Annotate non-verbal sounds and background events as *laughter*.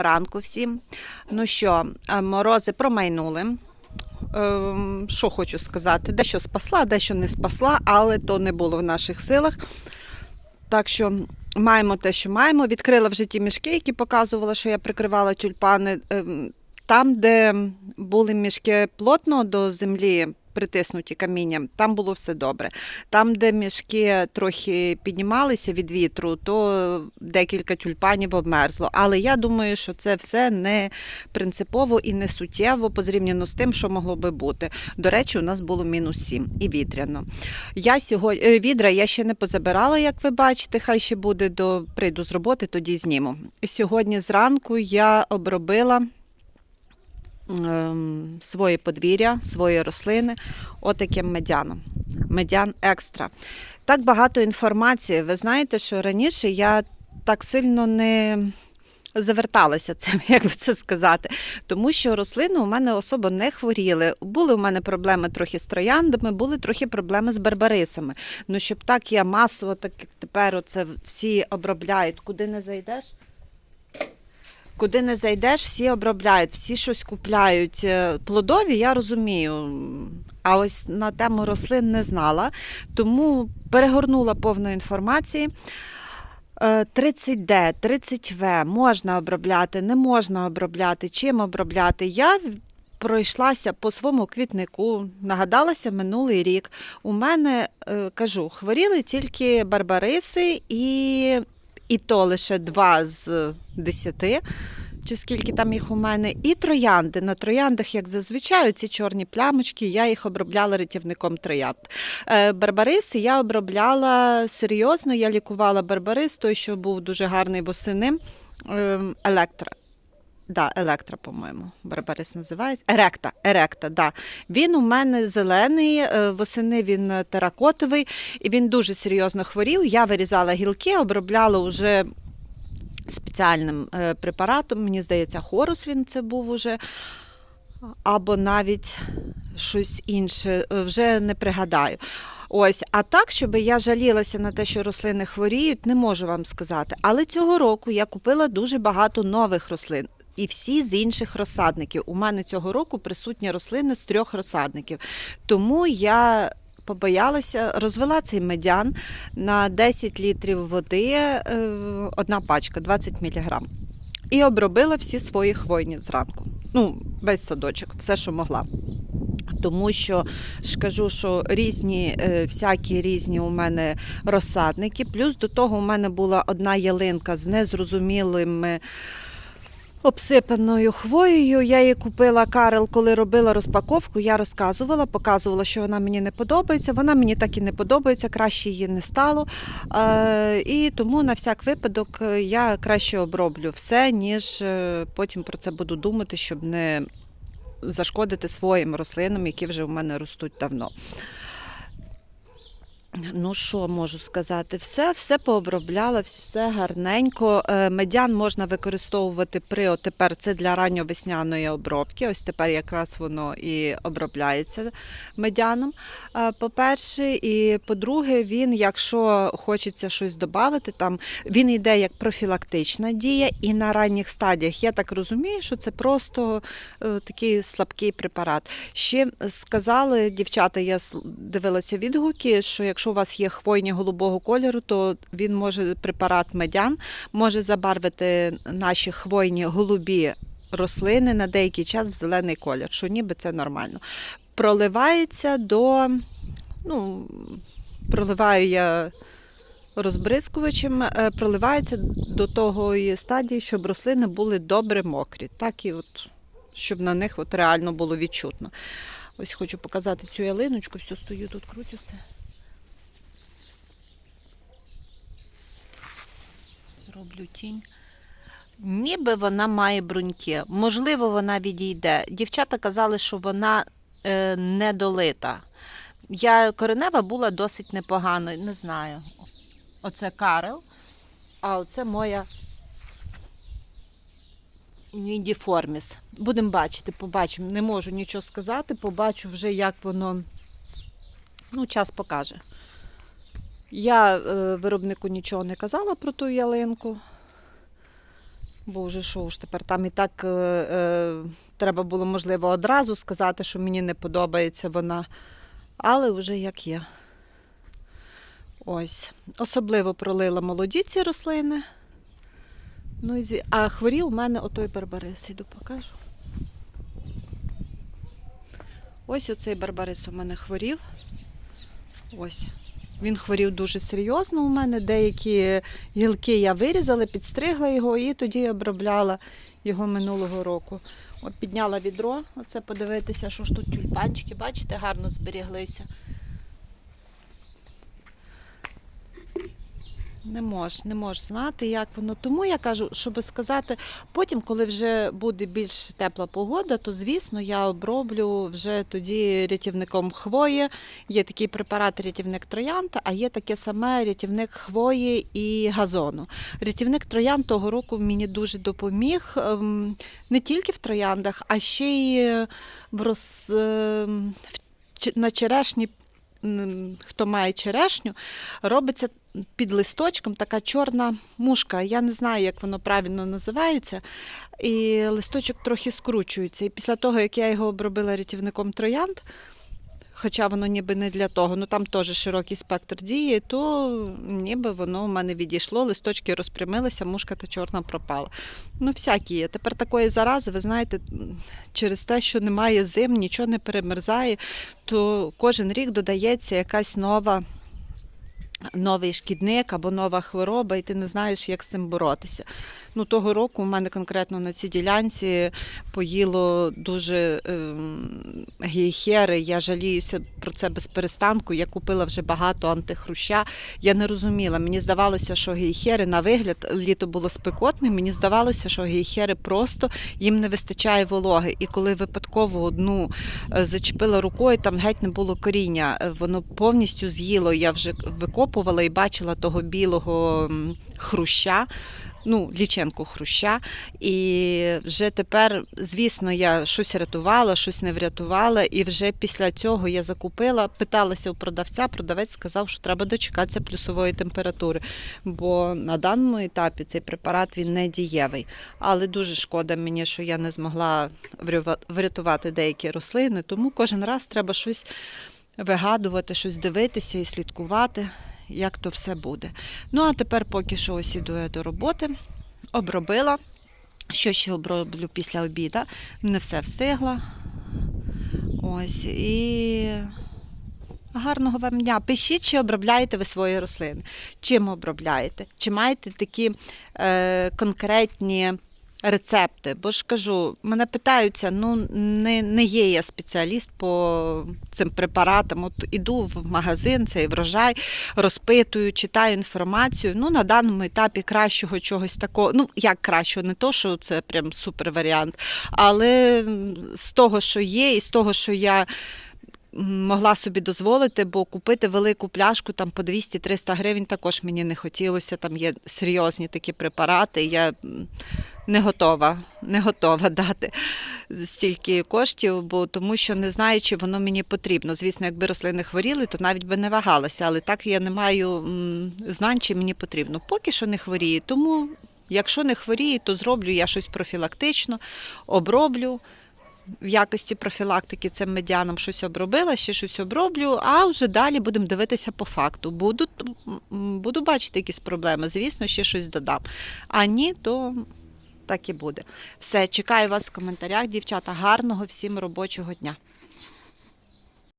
ранку всім. Ну що, е, морози промайнули. Ем, Що хочу сказати? Дещо спасла, дещо не спасла, але то не було в наших силах. Так що маємо те, що маємо. Відкрила вже ті мішки, які показувала, що я прикривала тюльпани. Ем, Там, де були мішки плотно до землі. Притиснуті камінням, там було все добре. Там, де мішки трохи піднімалися від вітру, то декілька тюльпанів обмерзло. Але я думаю, що це все не принципово і не суттєво порівняно з тим, що могло би бути. До речі, у нас було мінус 7 і вітряно. Я сьогодні е, відра я ще не позабирала, як ви бачите. Хай ще буде до прийду з роботи, тоді зніму. Сьогодні зранку я обробила своє подвір'я, свої рослини отаким медяном. Медян екстра. Так багато інформації. Ви знаєте, що раніше я так сильно не заверталася цим, *laughs* як би це сказати. Тому що рослини у мене особо не хворіли. Були у мене проблеми трохи з трояндами, були трохи проблеми з барбарисами. Ну, щоб так я масово, так як тепер оце всі обробляють, куди не зайдеш. Куди не зайдеш, всі обробляють, всі щось купляють. Е, Плодові, я розумію. А ось на тему рослин не знала, тому перегорнула повну інформації. Е, 30D, 30В можна обробляти, не можна обробляти, чим обробляти. Я пройшлася по своєму квітнику, нагадалася минулий рік. У мене, е, кажу, хворіли тільки барбариси і, і то лише 2 з 10 чи скільки там їх у мене, і троянди. На трояндах, як зазвичай, ці чорні плямочки, я їх обробляла рятівником троянд. Е, Барбариси я обробляла серйозно, я лікувала барбарис, той, що був дуже гарний восени. Електро. Електра. Да, електра, по-моєму, барбарис називається. Еректа, еректа, да. Він у мене зелений, е, восени він теракотовий, і він дуже серйозно хворів. Я вирізала гілки, обробляла вже спеціальним е, препаратом. Мені здається, хорус він це був уже. Або навіть щось інше, е, вже не пригадаю. Ось, а так, щоб я жалілася на те, що рослини хворіють, не можу вам сказати. Але цього року я купила дуже багато нових рослин. І всі з інших розсадників. У мене цього року присутні рослини з трьох розсадників. Тому я побоялася, розвела цей медян на 10 літрів води, е, одна пачка, 20 мг. І обробила всі свої хвойні зранку. Ну, весь садочок, все, що могла. Тому що ж кажу, що різні, е, всякі різні у мене розсадники. Плюс до того у мене була одна ялинка з незрозумілими обсипаною хвоєю. Я її купила Карел, коли робила розпаковку. Я розказувала, показувала, що вона мені не подобається. Вона мені так і не подобається, краще її не стало. Е, І тому на всяк випадок е, я краще оброблю все, ніж е, потім про це буду думати, щоб не зашкодити своїм рослинам, які вже у мене ростуть давно. Ну, що можу сказати? Все, все пообробляла, все гарненько. Е, Медян можна використовувати при от це для ранньовесняної обробки. Ось тепер якраз воно і обробляється медяном. е, По-перше, і по-друге, він, якщо хочеться щось додати, там він йде як профілактична дія, і на ранніх стадіях я так розумію, що це просто е, такий слабкий препарат. Ще сказали дівчата, я дивилася відгуки, що якщо у вас є хвойні голубого кольору, то він може препарат медян може забарвити наші хвойні голубі рослини на деякий час в зелений колір, що ніби це нормально. Проливається до, ну, проливаю я розбризкувачем, е, проливається до того стадії, щоб рослини були добре мокрі. Так і от, щоб на них от реально було відчутно. Ось хочу показати цю ялиночку, все стою тут, крутюся. Зроблю тінь. Ніби вона має бруньки. Можливо, вона відійде. Дівчата казали, що вона е, недолита. Я коренева була досить непогано, не знаю. Оце Карел, а оце моя Нідіформіс. Будемо бачити, побачимо. Не можу нічого сказати, побачу вже, як воно. Ну, час покаже. Я е, виробнику нічого не казала про ту ялинку. Бо вже що ж тепер там і так е, е, треба було, можливо, одразу сказати, що мені не подобається вона. Але вже як є. Ось. Особливо пролила молоді ці рослини. Ну, і зі- А хворів у мене отой барбарис. Іду покажу. Ось оцей барбарис у мене хворів. Ось. Він хворів дуже серйозно у мене. Деякі гілки я вирізала, підстригла його і тоді обробляла його минулого року. От підняла відро, оце подивитися, що ж тут тюльпанчики, бачите, гарно зберіглися. Не можеш, не можеш знати, як воно. Тому я кажу, щоб сказати, потім, коли вже буде більш тепла погода, то звісно я оброблю вже тоді рятівником хвої. Є такий препарат рятівник троянда, а є таке саме рятівник хвої і газону. Рятівник троянд того року мені дуже допоміг ем, не тільки в трояндах, а ще й в роз... ч- на черешні. Хто має черешню, робиться під листочком така чорна мушка. Я не знаю, як воно правильно називається. І листочок трохи скручується. І після того, як я його обробила рятівником троянд, хоча воно ніби не для того, ну там теж широкий спектр дії, то ніби воно у мене відійшло, листочки розпрямилися, мушка та чорна пропала. Ну, всякі є. Тепер такої зарази, ви знаєте, через те, що немає зим, нічого не перемерзає, то кожен рік додається якась нова новий шкідник або нова хвороба, і ти не знаєш, як з цим боротися. Ну, того року у мене конкретно на цій ділянці поїло дуже ем, гейхери. Я жаліюся про це без перестанку. Я купила вже багато антихруща. Я не розуміла. Мені здавалося, що гейхери на вигляд літо було спекотне. Мені здавалося, що гейхери просто їм не вистачає вологи. І коли випадково одну е, зачепила рукою, там геть не було коріння. Е, Воно повністю з'їло. Я вже викопувала і бачила того білого хруща. Ну, ліченку хруща. І вже тепер, звісно, я щось рятувала, щось не врятувала. І вже після цього я закупила, питалася у продавця. Продавець сказав, що треба дочекатися плюсової температури. Бо на даному етапі цей препарат він не дієвий. Але дуже шкода мені, що я не змогла врятувати деякі рослини. Тому кожен раз треба щось вигадувати, щось дивитися і слідкувати, як то все буде. Ну а тепер, поки що ось іду я до роботи, обробила. Що ще оброблю після обіда? Не все встигла. Ось і. Гарного вам дня. Пишіть, чи обробляєте ви свої рослини. Чим обробляєте? Чи маєте такі е, конкретні рецепти? Бо ж кажу, мене питаються, ну не, не є я спеціаліст по цим препаратам. От іду в магазин, цей врожай, розпитую, читаю інформацію. Ну, на даному етапі кращого чогось такого. Ну, як кращого, не то, що це прям супер варіант, але з того, що є, і з того, що я могла собі дозволити, бо купити велику пляшку там по 200-300 гривень також мені не хотілося. Там є серйозні такі препарати. Я не готова, не готова *laughs* дати стільки коштів, бо тому що не знаю, чи воно мені потрібно. Звісно, якби рослини хворіли, то навіть би не вагалася, але так я не маю знань, чи мені потрібно. Поки що не хворіє. Тому, якщо не хворіє, то зроблю я щось профілактично, оброблю в якості профілактики цим медіаном щось обробила, ще щось оброблю, а вже далі будемо дивитися по факту. Буду, буду бачити якісь проблеми, звісно, ще щось додам. А ні, то так і буде. Все, чекаю вас в коментарях, дівчата. Гарного всім робочого дня.